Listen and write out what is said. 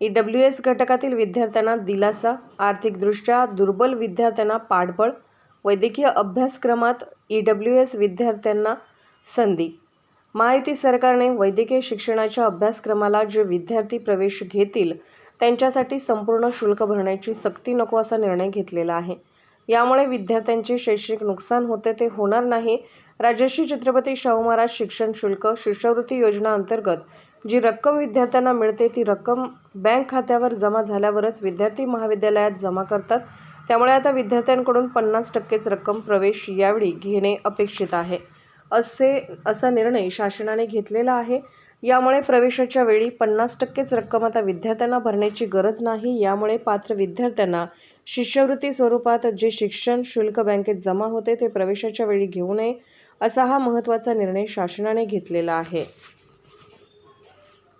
E W S घटकातील विद्यार्थ्यांना दिलासा आर्थिकदृष्ट्या दुर्बल विद्यार्थ्यांना पाठबळ वैद्यकीय अभ्यासक्रमात ई डब्ल्यू एस विद्यार्थ्यांना संधी. महायुती सरकारने वैद्यकीय शिक्षणाच्या अभ्यासक्रमाला जे विद्यार्थी प्रवेश घेतील त्यांच्यासाठी संपूर्ण शुल्क भरण्याची सक्ती नको असा निर्णय घेतलेला आहे. यामुळे विद्यार्थ्यांचे शैक्षणिक नुकसान होते ते होणार नाही. राजश्री छत्रपती शाहू महाराज शिक्षण शुल्क शिष्यवृत्ती योजना अंतर्गत जी रक्कम विद्यार्थ्यांना मिळते ती रक्कम बँक खात्यावर जमा झाल्यावरच विद्यार्थी महाविद्यालयात जमा करतात. त्यामुळे आता विद्यार्थ्यांकडून पन्नास टक्केच रक्कम प्रवेश यावेळी घेणे अपेक्षित आहे. असे असा निर्णय शासनाने घेतलेला आहे. यामुळे प्रवेशाच्या वेळी पन्नास टक्केच रक्कम आता विद्यार्थ्यांना भरण्याची गरज नाही. यामुळे पात्र विद्यार्थ्यांना शिष्यवृत्ती स्वरूपात जे शिक्षण शुल्क बँकेत जमा होते ते प्रवेशाच्या वेळी घेऊ नये असा हा महत्त्वाचा निर्णय शासनाने घेतलेला आहे.